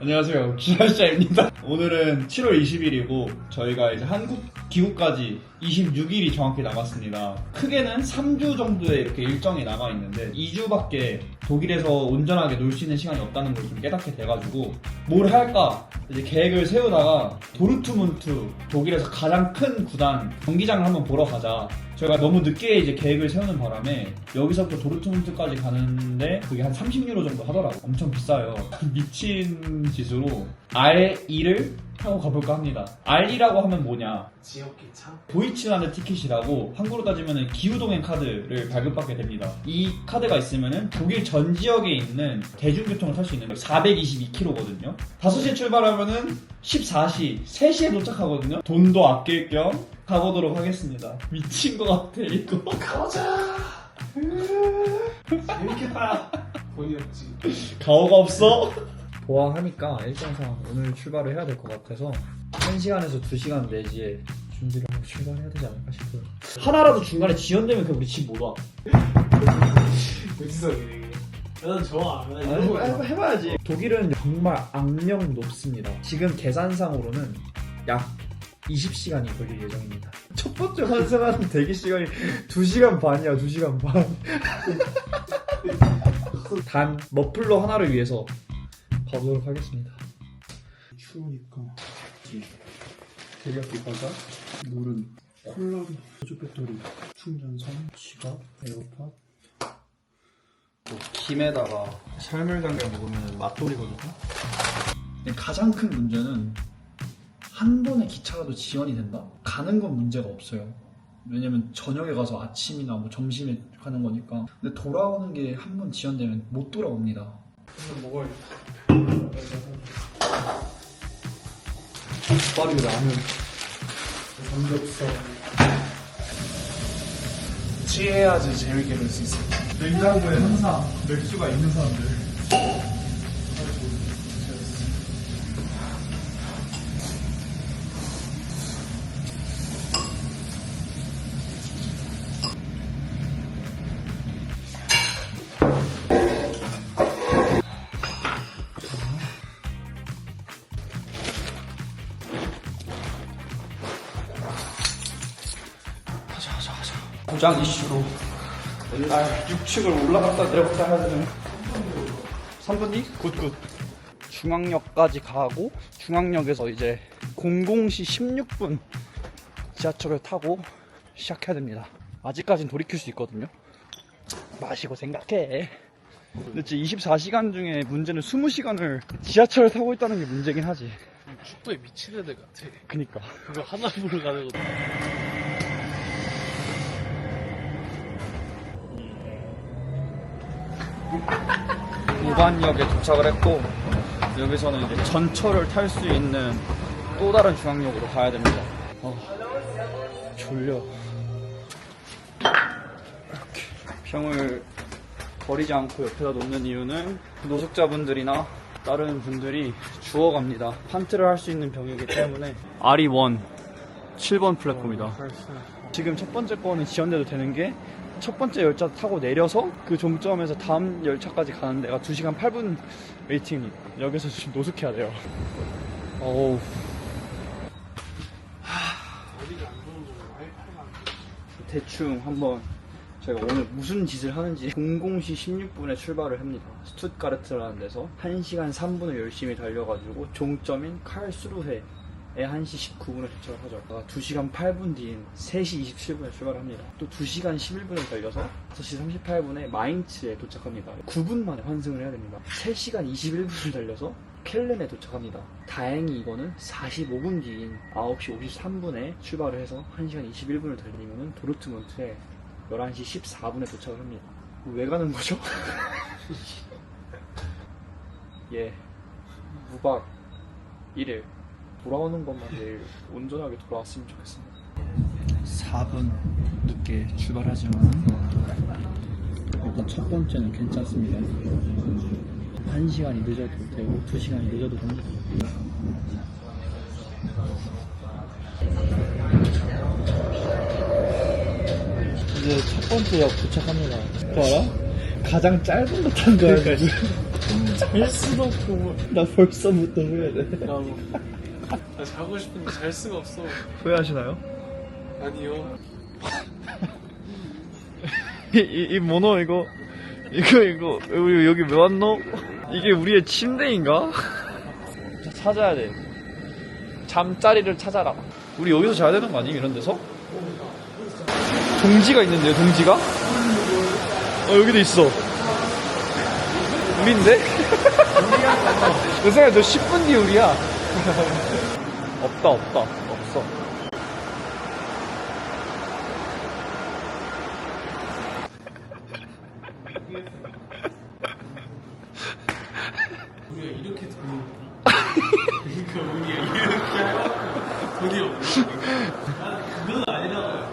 안녕하세요. 기아샤입니다. 오늘은 7월 20일이고 저희가 이제 한국 귀국까지 26일이 정확히 남았습니다. 크게는 3주 정도의 이렇게 일정이 남아 있는데 2주밖에 독일에서 온전하게 놀 수 있는 시간이 없다는 걸 좀 깨닫게 돼가지고 뭘 할까 이제 계획을 세우다가 도르트문트 독일에서 가장 큰 구단 경기장을 한번 보러 가자. 저희가 너무 늦게 이제 계획을 세우는 바람에 여기서부터 도르트문트까지 가는데 그게 한 30유로 정도 하더라고. 엄청 비싸요. 미친 짓으로 R2를 타고 가볼까 합니다. R2라고 하면 뭐냐? 지역 기차? 도이치라는 티켓이라고 한국으로 따지면 기후동행 카드를 발급받게 됩니다. 이 카드가 있으면 독일 전 지역에 있는 대중교통을 탈 수 있는 422km거든요. 5시에 출발하면은 14시, 3시에 도착하거든요. 돈도 아낄 겸 가보도록 하겠습니다. 미친 것 같아, 이거. 가보자! 재밌겠다! 돈이 없지. 가오가 없어? 보아하니까 일정상 오늘 출발을 해야 될 것 같아서 1시간에서 2시간 내지에 준비를 하고 출발해야 되지 않을까 싶어요. 하나라도 중간에 지연되면 그냥 우리 집 못 와. 무지성이네. 나는 좋아. 나 아, 해봐, 해봐, 해봐야지. 독일은 정말 악명 높습니다. 지금 계산상으로는 약 20시간이 걸릴 예정입니다. 첫 번째 환승하는 대기 시간이 2시간 반이야, 2시간 반. 단 머플러 하나를 위해서 가보도록 하겠습니다. 추우니까. 대략 기과자, 물은 콜라비, 보조 배터리, 충전선, 지갑, 에어팟. 김에다가 삶을 담겨 먹으면 맛돌이거든요. 가장 큰 문제는 한 번에 기차라도 지연이 된다? 가는 건 문제가 없어요. 왜냐면 저녁에 가서 아침이나 뭐 점심에 가는 거니까. 근데 돌아오는 게 한 번 지연되면 못 돌아옵니다. 먹어야겠다. 빠르게 라면. 삼겹살. 취해야지 재밌게 놀 수 있어. 냉장고에 항상 맥주가 있는 사람들. 고장 이슈로 맨날 육축을 올라갔다 내려갔다 해야 되는 3분 뒤? 굿굿 중앙역까지 가고 중앙역에서 이제 00시 16분 지하철을 타고 시작해야 됩니다 아직까진 돌이킬 수 있거든요 마시고 생각해 근데 진짜 24시간 중에 문제는 20시간을 지하철을 타고 있다는 게 문제긴 하지 축도에 미친 애들 같아. 그니까 그거 하나 보러 가는 거. 무반역에 도착을 했고 여기서는 이제 전철을 탈 수 있는 또 다른 중앙역으로 가야 됩니다. 어, 졸려. 이렇게 병을 버리지 않고 옆에다 놓는 이유는 노숙자분들이나 다른 분들이 주워갑니다. 판트를 할 수 있는 병이기 때문에 RE1 7번 플랫폼이다. 지금 첫 번째 거는 지연돼도 되는 게 첫 번째 열차 타고 내려서 그 종점에서 다음 열차까지 가는 데가 2시간 8분 웨이팅입니다. 여기서 지금 노숙해야 돼요. 어우. 대충 한번 제가 오늘 무슨 짓을 하는지 00시 16분에 출발을 합니다. 스투트가르트라는 데서 1시간 3분을 열심히 달려가지고 종점인 칼스루헤에 1시 19분에 도착을 하죠. 2시간 8분 뒤인 3시 27분에 출발합니다. 또 2시간 11분을 달려서 5시 38분에 마인츠에 도착합니다. 9분 만에 환승을 해야 됩니다. 3시간 21분을 달려서 켈렌에 도착합니다. 다행히 이거는 45분 뒤인 9시 53분에 출발을 해서 1시간 21분을 달리면 도르트문트에 11시 14분에 도착을 합니다. 왜 가는 거죠? 예. 무박 1일. 돌아오는 것만 내일 온전하게 돌아왔으면 좋겠습니다. 4분 늦게 출발하지만 일단 첫 번째는 괜찮습니다. 1시간이 늦어도 되고 2시간이 늦어도 됩니다. 이제 첫 번째 역 도착합니다. 그거 알아? 가장 짧은 거탄 거야. 잘 수도 없고 뭐. 나 벌써부터 후회돼. 나도 나 자고 싶은데 잘 수가 없어 후회하시나요? 아니요 이, 이, 이 모노 이거 이거 이거 우리 여기 왜 왔노? 이게 우리의 침대인가? 자, 찾아야 돼. 잠자리를 찾아라. 우리 여기서 자야 되는 거 아니에요? 이런 데서? 동지가 있는데요, 동지가? 어, 여기도 있어. 우린데? 내 생각에 너 10분 뒤에 우리야. 없다, 없다. 없어. 우리가 이렇게 돈이 그러니까 우리가 이렇게 돈이 없다 그건 아니라고요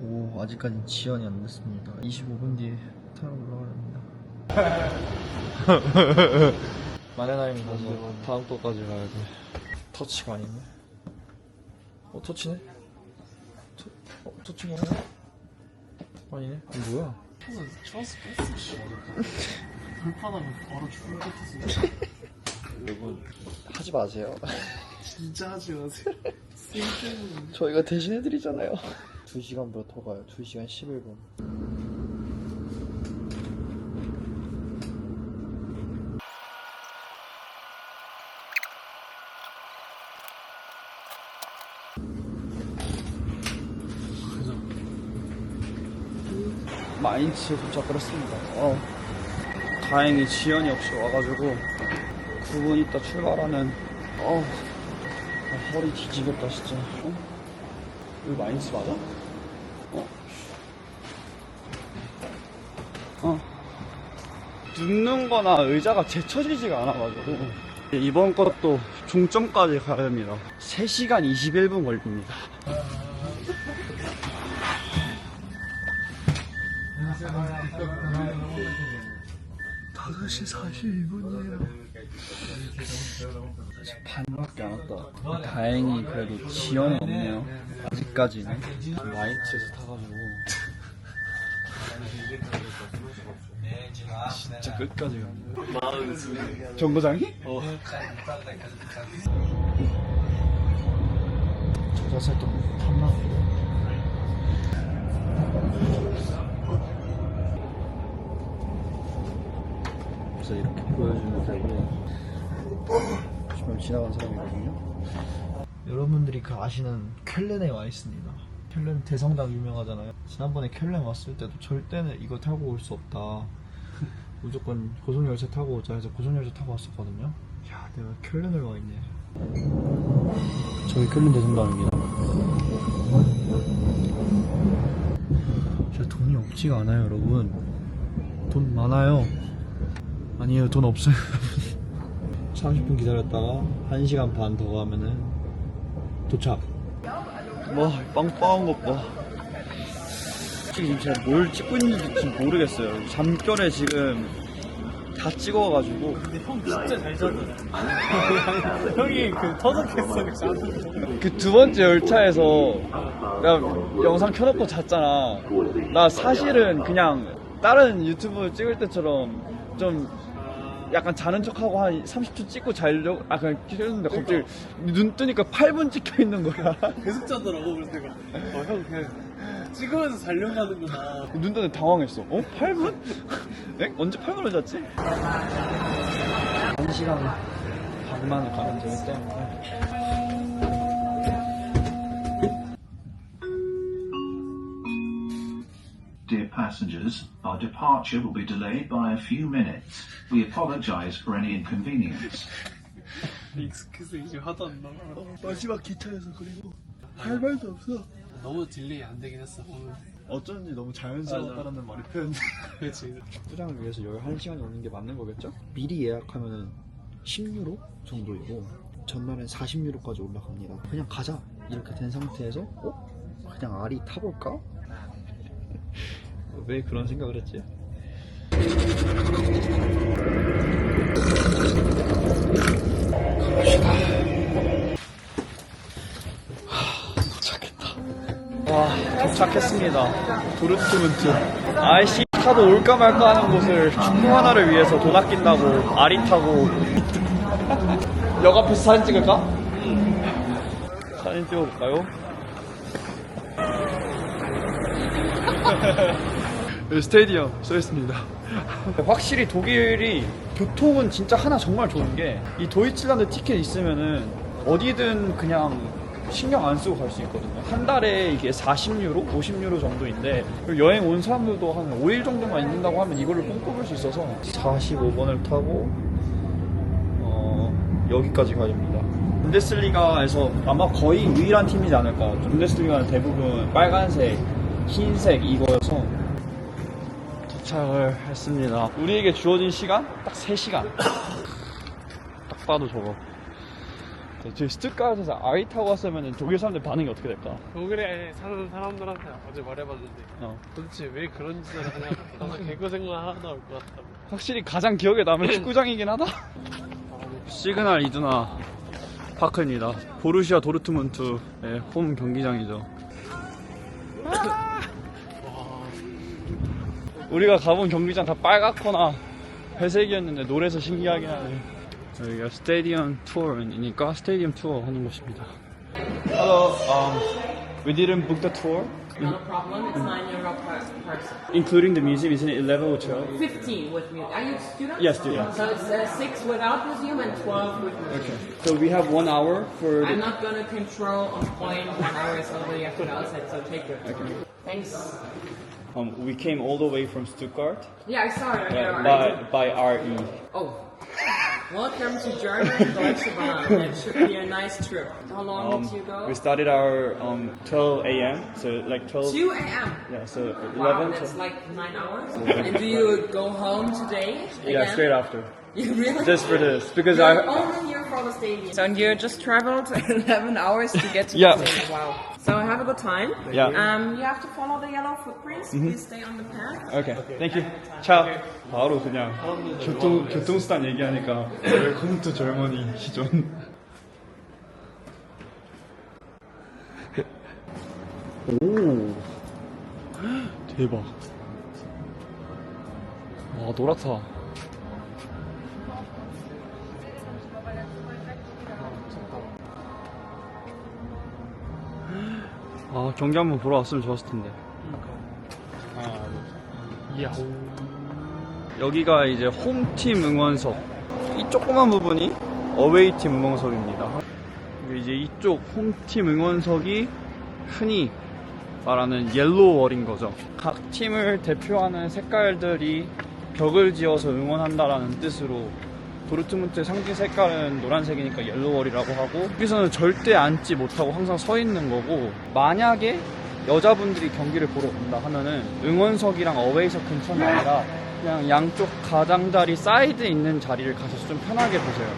오, 아직까지 지연이 안 됐습니다. 25분 뒤에 타러 올라가야 합니다. 마네나임 가서 다음 거까지 가야 돼. 터치가 아니네. 어, 터치네? 터, 어, 터치가 아니네? 아니네? 이거 뭐야? 깼어 씨 불편하면 바로 죽을 것 같아서 여러분, 하지 마세요. 진짜 하지 마세요 저희가 대신 해드리잖아요. 2시간보다 더 가요. 2시간 11분. 마인츠에 도착을 했습니다. 어. 다행히 지연이 없이 와가지고 9분 있다 출발하는 어. 아, 허리 뒤지겠다 진짜. 어? 여기 마인츠 맞아? 어. 어. 눕는 거나 의자가 제쳐지지가 않아가지고. 이번 것도 종점까지 가야 됩니다. 3시간 21분 걸립니다. 다섯 시 42분이에요. 아직 반밖에 안 왔다. 다행히 그래도 지연이 없네요. 아직까지는. 마이츠에서 타가지고. 진짜 끝까지 갑니다. 정거장이? 어. 저자살 또 탐나. 그래서 이렇게 보여주면 되고 지금 지나간 사람이거든요. 여러분들이 그 아시는 켈렌에 와 있습니다. 켈렌 대성당 유명하잖아요. 지난번에 켈렌 왔을 때도 절대는 이거 타고 올 수 없다. 무조건 고속열차 타고 오자 해서 고속열차 타고 왔었거든요. 야 내가 켈렌을 와 있네. 저기 켈렌 대성당입니다 진짜 돈이 없지가 않아요 여러분. 돈 많아요. 아니에요 돈 없어요 30분 기다렸다가 1시간 반 더 가면은 도착. 와 빵빵한 것봐 지금 제가 뭘 찍고 있는지 지금 모르겠어요. 잠결에 지금 다 찍어가지고. 형 진짜 잘 잤잖아 형이 그 터득했어 그그두 번째 열차에서 내가 영상 켜놓고 잤잖아. 나 사실은 그냥 다른 유튜브 찍을 때처럼 좀 약간 자는 척하고 한 30초 찍고 자려고 아 그냥 켰는데 갑자기 눈 뜨니까 8분 찍혀 있는 거야. 계속 자더라고 그래서 내가 어형 그냥 찍으면서 자려고 하는구나 눈 뜨는데 당황했어. 어? 8분? 에? 언제 8분을 잤지? 1시간 반만을 가는 저기 때문에 passengers, our departure will be delayed by a few minutes. We apologize for any inconvenience. 익스큐즈 이제 하도 안 나와 마지막 기차에서 그리고 할 말도 없어. 너무 딜레이 안 되긴 했어 오늘 어쩐지 너무 자연스러웠다라는 말이 표현. 그렇지 포장을 위해서 여기 한 시간이 오는 게 맞는 거겠죠? 미리 예약하면은 10유로 정도이고 전날엔 40유로까지 올라갑니다. 그냥 가자. 이렇게 된 상태에서 어? 그냥 알이 타볼까? 왜 그런 생각을 했지? 와 도착했습니다 도르트문트 아이씨 타도 올까 말까 하는 곳을 축구 하나를 위해서 돈 아낀다고 아리 타고 역 앞에서 사진 찍을까? 사진 찍어볼까요? 여기 스테디엄 써있습니다 확실히 독일이 교통은 진짜 하나 정말 좋은 게 이 도이칠란드 티켓 있으면은 어디든 그냥 신경 안 쓰고 갈 수 있거든요. 한 달에 이게 40유로, 50유로 정도인데 여행 온 사람들도 한 5일 정도만 있는다고 하면 뽕 뽑을 수 있어서 45번을 타고 어, 여기까지 가줍니다. 분데스리가에서 아마 거의 유일한 팀이지 않을까. 분데스리가는 대부분 빨간색, 흰색 이거여서 도착을 했습니다. 우리에게 주어진 시간 딱 3시간. 딱 봐도 저거. 저희 스투트가르트에서 아이 타고 왔으면 독일 사람들 반응이 어떻게 될까? 독일에 사는 사람들한테 어제 말해봤는데 어. 도대체 왜 그런 짓을 하냐 가서 개고생만 하다 올 것 같다고 확실히 가장 기억에 남는 축구장이긴 하다. 시그널 이두나 파크입니다. 보루시아 도르트문트의 홈 경기장이죠. 우리가 가본 경기장 다 빨갛거나 회색이었는데 노래서 신기하긴 하네. 여기가 스테디움 투어이니까 스테디움 투어 하는 곳입니다. Hello, um, we didn't book the tour, Not a problem. It's nine euro per person. including the museum. Isn't it 11 or 12? Fifteen with music. Are you students? Yes, students. So it's uh, six without museum and twelve with museum. Okay. So we have one hour for I'm not gonna control on point one hour is already after outside, so take it. Thanks. Um, we came all the way from Stuttgart Yeah, I saw it. Yeah, by by RE. Oh. Welcome to German Deutsche Bahn. That should be a nice trip. How long Um, did you go? we started our um 12 a.m. So like 12. 2 a.m. Yeah. So 11. Wow, to- that's like nine hours. And do you go home today? yeah, straight after. You really? Just for this because You're I. only here for the stadium. So and you just traveled 11 hours to get to Yeah. the stadium. Wow. So have a good time. Yeah. Mm-hmm. Um, you have to follow the yellow footprints. Please stay on the path. Okay. Thank you. 차. 바로 그냥 교통 교통수단 얘기하니까 투 젊은이 시전. 오. 대박. 와 노랗다. 아 경기 한번 보러 왔으면 좋았을 텐데. 이야 여기가 이제 홈팀 응원석. 이 조그만 부분이 어웨이팀 응원석입니다. 이제 이쪽 홈팀 응원석이 흔히 말하는 옐로우월인 거죠. 각 팀을 대표하는 색깔들이 벽을 지어서 응원한다라는 뜻으로 도르트문트의 상징 색깔은 노란색이니까 옐로우월이라고 하고 여기서는 절대 앉지 못하고 항상 서 있는 거고 만약에 여자분들이 경기를 보러 온다 하면은 응원석이랑 어웨이석 근처는 아니라 그냥 양쪽 가장자리 사이드에 있는 자리를 가셔서 좀 편하게 보세요.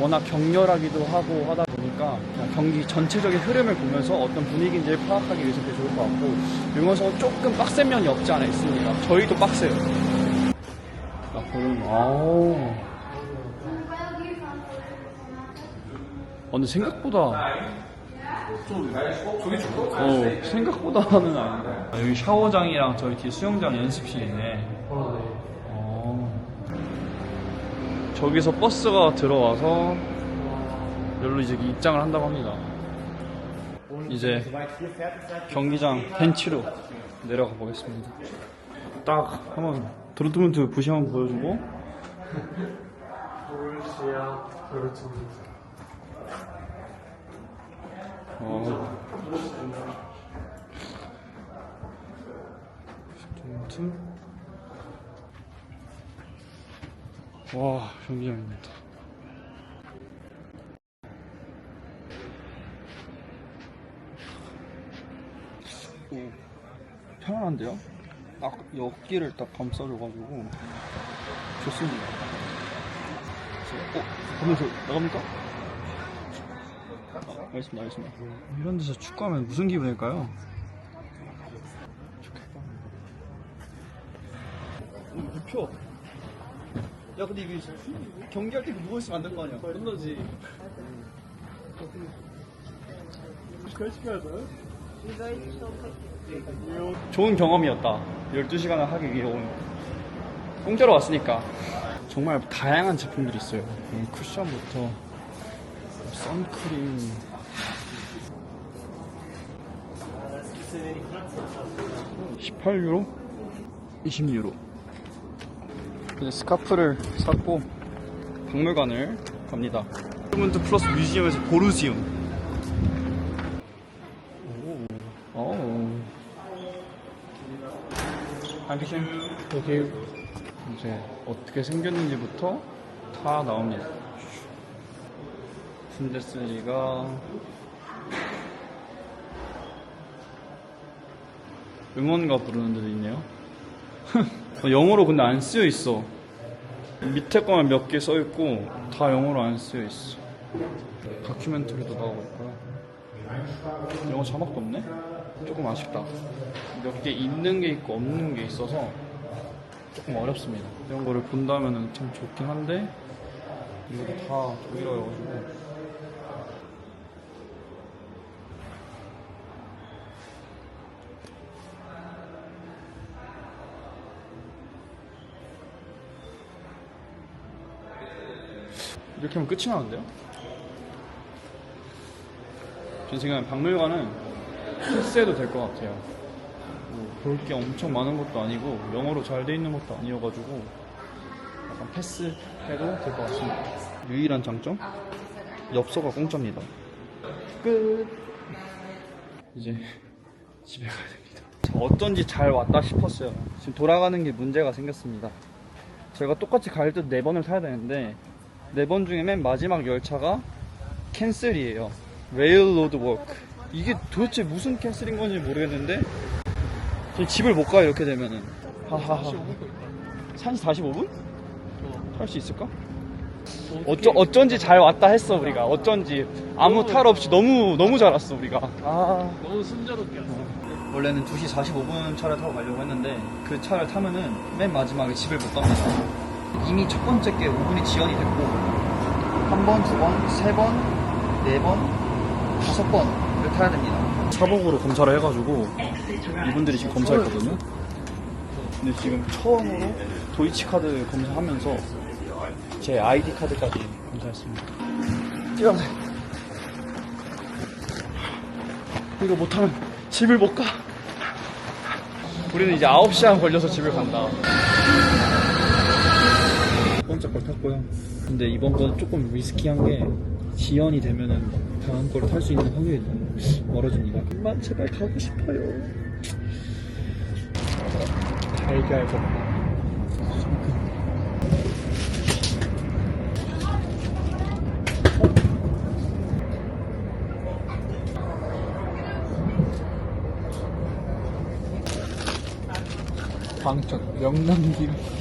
워낙 격렬하기도 하고 하다 보니까 경기 전체적인 흐름을 보면서 어떤 분위기인지 를 파악하기 위해서 되게 좋을 것 같고 응원석은 조금 빡센 면이 없지 않아 있습니다. 저희도 빡세요. 아, 그럼, 아우. 어, 근데 생각보다. 어, 생각보다는 아닌데. 아, 여기 샤워장이랑 저희 뒤에 수영장 연습실이네. 어. 저기서 버스가 들어와서 여기로 이제 입장을 한다고 합니다. 이제 경기장 벤치로 내려가 보겠습니다. 딱 한번 도르트문트 부시 한번 보여주고 어. 도르트문트 와 경기장입니다. 오, 편안한데요? 딱 옆길을 딱 감싸줘가지고 좋습니다. 저, 어? 보면서 나갑니까? 알겠습니다, 알겠습니다. 이런 데서 축구하면 무슨 기분일까요? 표. 야 근데 이게 경기할 때 누워 있으면 안 될 거 아니야? 끝나지. 좋은 경험이었다. 12시간을 하기 위해 온. 공짜로 왔으니까. 정말 다양한 제품들이 있어요. 음, 쿠션부터 선크림. (18유로) (20유로) 이제 스카프를 샀고 박물관을 갑니다. 도르문트 플러스 뮤지엄에서 보르지움. 오. 한기신 여기 이제 어떻게 생겼는지부터 다 나옵니다. 분데스리가 응원가 부르는 데도 있네요. 어, 영어로 근데 안 쓰여 있어. 밑에 거만 몇 개 써 있고 다 영어로 안 쓰여 있어. 다큐멘터리도 나오고 있고요. 영어 자막도 없네? 조금 아쉽다. 몇 개 있는 게 있고 없는 게 있어서 조금 어렵습니다. 이런 거를 본다면 참 좋긴 한데 이거 다 독일어여가지고 이렇게 하면 끝이 나는데요? 제 생각엔 박물관은 패스해도 될 것 같아요. 볼게 엄청 많은 것도 아니고 영어로 잘 돼 있는 것도 아니어가지고 약간 패스해도 될 것 같습니다. 유일한 장점? 엽서가 공짜입니다. 끝. 이제 집에 가야 됩니다. 자, 어쩐지 잘 왔다 싶었어요. 지금 돌아가는 게 문제가 생겼습니다. 제가 똑같이 갈때네 번을 타야 되는데 네 번 중에 맨 마지막 열차가 캔슬이에요. 레일로드 워크. 이게 도대체 무슨 캔슬인 건지 모르겠는데 저 집을 못 가요 이렇게 되면은. 하하하. 1시 45분? 탈수 있을까? 어쩌, 어쩐지 잘 왔다 했어 우리가 어쩐지 아무 탈 없이 너무 너무 잘 왔어 우리가 아 너무 순조롭게 왔어. 원래는 2시 45분 차를 타고 가려고 했는데 그 차를 타면은 맨 마지막에 집을 못 갑니다. 이미 첫 번째 게 5분이 지연이 됐고 한 번, 두 번, 세 번, 네 번, 다섯 번을 타야 됩니다. 차복으로 검사를 해가지고 이분들이 지금 검사했거든요. 근데 지금 처음으로 도이치 카드 검사하면서 제 아이디 카드까지 검사했습니다. 찍어보세 이거 못하면 집을 못 가. 우리는 이제 9시간 걸려서 집을 간다. 첫 번째 걸 탔고요. 근데 이번 거는 조금 리스키한 게 지연이 되면은 다음 거를 탈수 있는 확률이 너무 멀어집니다. 그만 제발 가고 싶어요. 달걀 볶음. 광천 명남김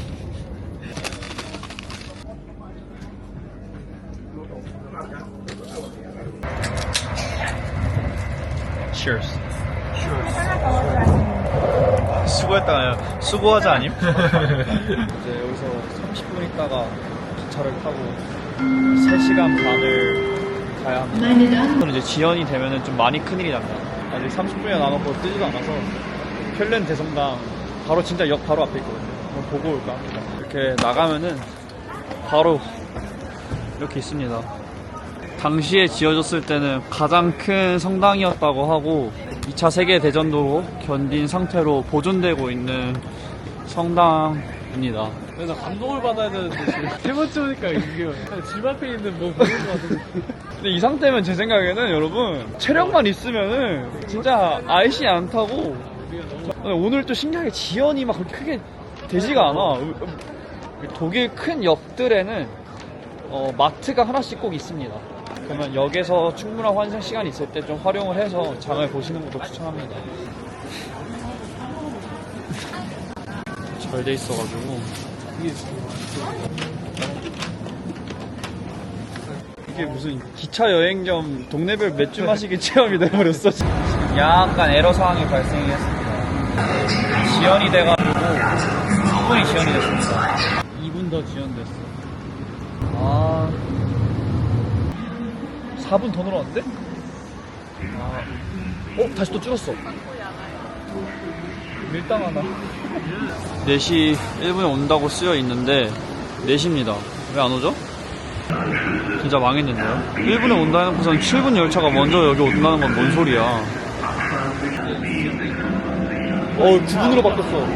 수고하자 아님? 이제 여기서 30분 있다가 기차를 타고 3시간 반을 가야 합니다. 저는 이제 지연이 되면은 좀 많이 큰일이 납니다. 아직 30분이 남았고 뜨지도 않아서 켈렌 대성당 바로 진짜 역 바로 앞에 있거든요. 한번 보고 올까 합니다. 이렇게 나가면은 바로 이렇게 있습니다. 당시에 지어졌을 때는 가장 큰 성당이었다고 하고 2차 세계대전도 견딘 상태로 보존되고 있는 성당입니다. 나 감동을 받아야 되는데 지금 세 번째 오니까 이게 집 앞에 있는 뭐 보는 거 같은 근데 이 상태면 제 생각에는 여러분 체력만 있으면은 진짜 아이씨 안 타고 근데 오늘 또 신기하게 지연이 막 그렇게 크게 되지가 않아. 독일 큰 역들에는 어, 마트가 하나씩 꼭 있습니다. 그러면 역에서 충분한 환승 시간이 있을 때 좀 활용을 해서 장을 보시는 것도 추천합니다. 잘 돼 있어가지고 이게 무슨 기차 여행 겸 동네별 맥주 마시기 체험이 돼버렸어. 약간 에러 상황이 발생했습니다. 지연이 돼가지고 2분이 지연이 됐습니다. 2분 더 지연됐어. 아. 4분 더 늘어났대? 아. 어? 다시 또 줄었어. 밀당하다. 4시 1분에 온다고 쓰여 있는데 4시입니다. 왜 안 오죠? 진짜 망했는데요? 1분에 온다 해놓고선 7분 열차가 먼저 여기 온다는 건 뭔 소리야. 어, 9분으로 바뀌었어.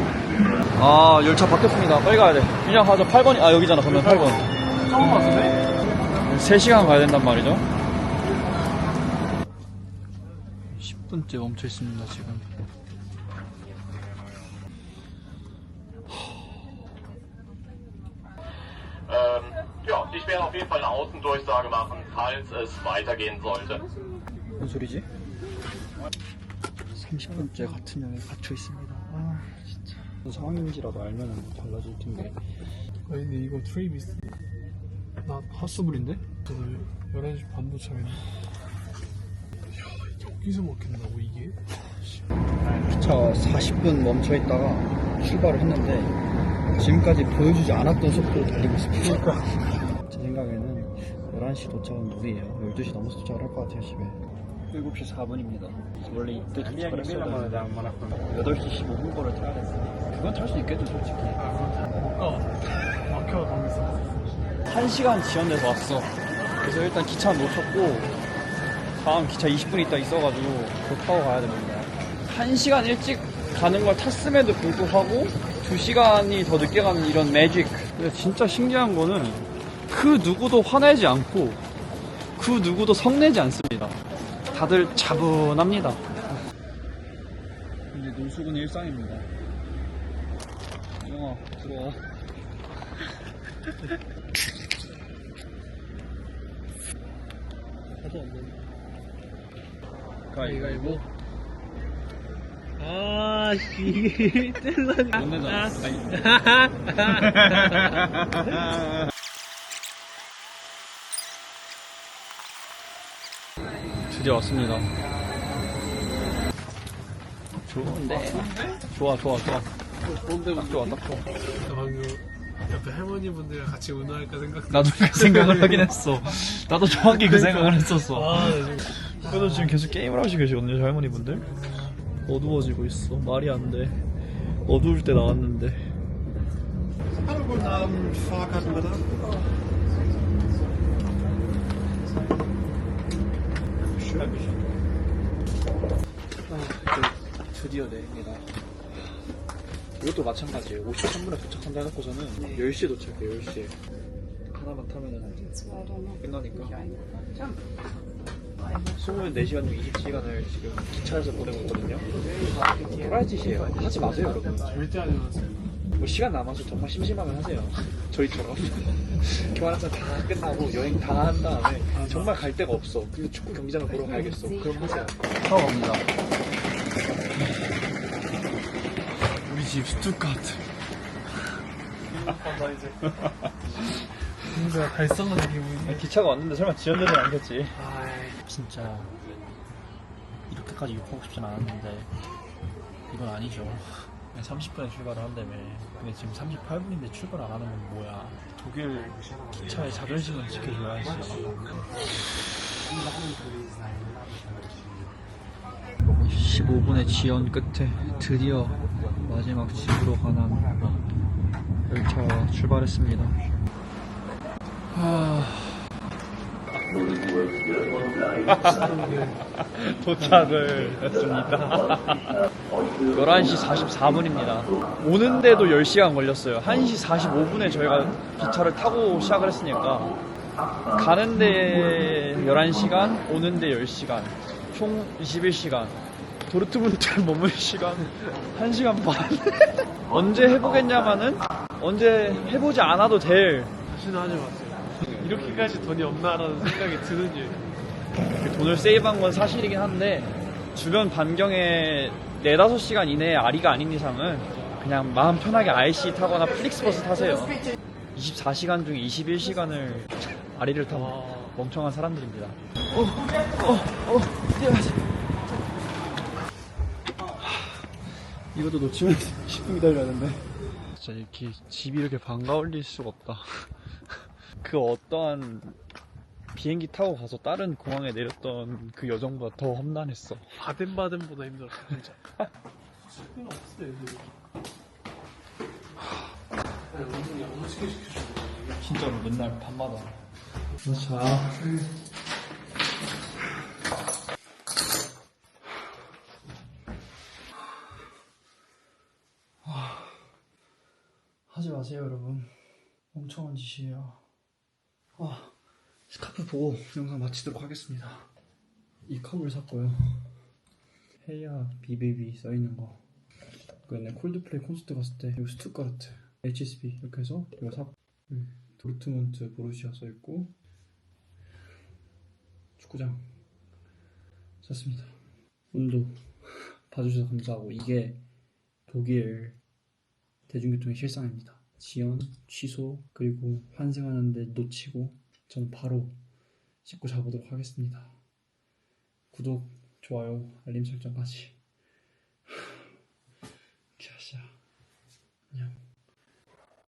아, 열차 바뀌었습니다. 빨리 가야 돼. 그냥 가자. 8번이, 아, 여기잖아. 그러면 8번. 처음 왔는데? 3시간 가야 된단 말이죠. 10분째 멈춰 있습니다, 지금. Falls es weitergehen sollte. 무슨 소리지? 30분째 같은 역에 갇혀 있습니다. 아, 진짜. 상황인지라도 알면 달라질 텐데. 아니 근데 이거 있어 나 헛수불인데? 오늘 11시 반 도착했네 야 여기서 먹힌다고 이게? 기차가 40분 멈춰 있다가 출발을 했는데 지금까지 보여주지 않았던 속도로 달리고 있습니다. 제 생각에는 11시 도착은 무리예요. 12시 넘어서 도착을 할 것 같아요, 집에. 7시 4분입니다. 원래 이때 도착을 했어야 되는데 8시 15분 거를 타야 됐어요. 그건 탈 수 있겠죠, 솔직히. 어 막혀 거기서 1시간 지연돼서 왔어. 그래서 일단 기차 놓쳤고, 다음 기차 20분 있다 있어가지고, 그거 타고 가야 됩니다. 1시간 일찍 가는 걸 탔음에도 불구하고, 2시간이 더 늦게 가는 이런 매직. 근데 진짜 신기한 거는, 그 누구도 화내지 않고, 그 누구도 성내지 않습니다. 다들 차분합니다. 이제 노숙은 일상입니다. 영아, 들어와. 가위가위보 아씨 뗄라니 못 내잖아 드디어 왔습니다. 좋은데. 좋아 좋아 좋아. 뭔데 딱 좋아 딱 좋아. 방금 옆에 할머니분들이랑 같이 운동할까 생각 나도 그 생각을 하긴 했어. 나도 정확히 그 생각을 했었어. 아 지금 그래도 지금 계속 게임을 하시고 계시거든요 저 할머니분들. 어두워지고 있어. 말이 안 돼. 어두울 때 나왔는데. Hallo, guten Abend, Fahrkartenbedarf? 드디어 내립니다. 이것도 마찬가지예요. 53분에 도착한다 해놓고서는 10시에 도착해요, 10시에. 하나만 타면은 끝나니까. 24시간 중 20시간을 지금 기차에서 보내고 있거든요. 또라이 짓이에요. 하지 마세요, 여러분. 절대 하지 마세요 뭐 시간 남아서 정말 심심하면 하세요. 저희처럼. 교환학생 다 끝나고 여행 다 한 다음에 정말 갈 데가 없어. 근데 축구 경기장을 보러 가야겠어. 그럼 하세요. 타고 갑니다. 우리 집 스투카트. 뭔가 달성하는 기분이 기차가 왔는데 설마 지연되진 않겠지. 진짜 이렇게까지 욕하고 싶진 않았는데 이건 아니죠. 30분에 출발을 한다며. 근데 지금 38분인데 출발 안 하는 건 뭐야. 독일 기차의 자존심을 지켜줘야지. 15분의 지연 끝에 드디어 마지막 집으로 가는 열차가 출발했습니다. 도착을 했습니다. 11시 44분입니다. 오는데도 10시간 걸렸어요. 1시 45분에 저희가 기차를 타고 시작을 했으니까 가는데 11시간, 오는데 10시간, 총 21시간. 도르트문트를 머물 시간 1시간 반. 언제 해보겠냐마는 언제 해보지 않아도 될 다시는 하지 마세요 이렇게까지 돈이 없나라는 생각이 드는 일 돈을 세이브한 건 사실이긴 한데 주변 반경에 4, 5시간 이내에 아리가 아닌 이상은 그냥 마음 편하게 IC 타거나 플릭스버스 타세요 24시간 중에 21시간을 아리를 탄 멍청한 사람들입니다. 이것도 놓치면 10분 기다려야 하는데. 진짜 이렇게 집이 이렇게 반가울릴 수가 없다. 그 어떠한 비행기 타고 가서 다른 공항에 내렸던 그 여정보다 더 험난했어. 바덴바덴보다 힘들었어 진짜 진짜로 맨날 밤마다. 자. 하지 마세요, 여러분. 멍청한 짓이에요. 아, 스카프 보고 영상 마치도록 하겠습니다. 이 컵을 샀고요. 헤야 비베이비 써있는 거. 그 옛날 콜드플레이 콘서트 갔을 때 여기 스투가르트 HSB 이렇게 해서 이거 샀고 여기 도르트문트 보루시아 써있고 축구장 샀습니다. 운도 봐주셔서 감사하고 이게 독일 대중교통의 실상입니다. 지연, 취소, 그리고 환승하는데 놓치고 저는 바로 씻고 자보도록 하겠습니다. 구독, 좋아요, 알림 설정까지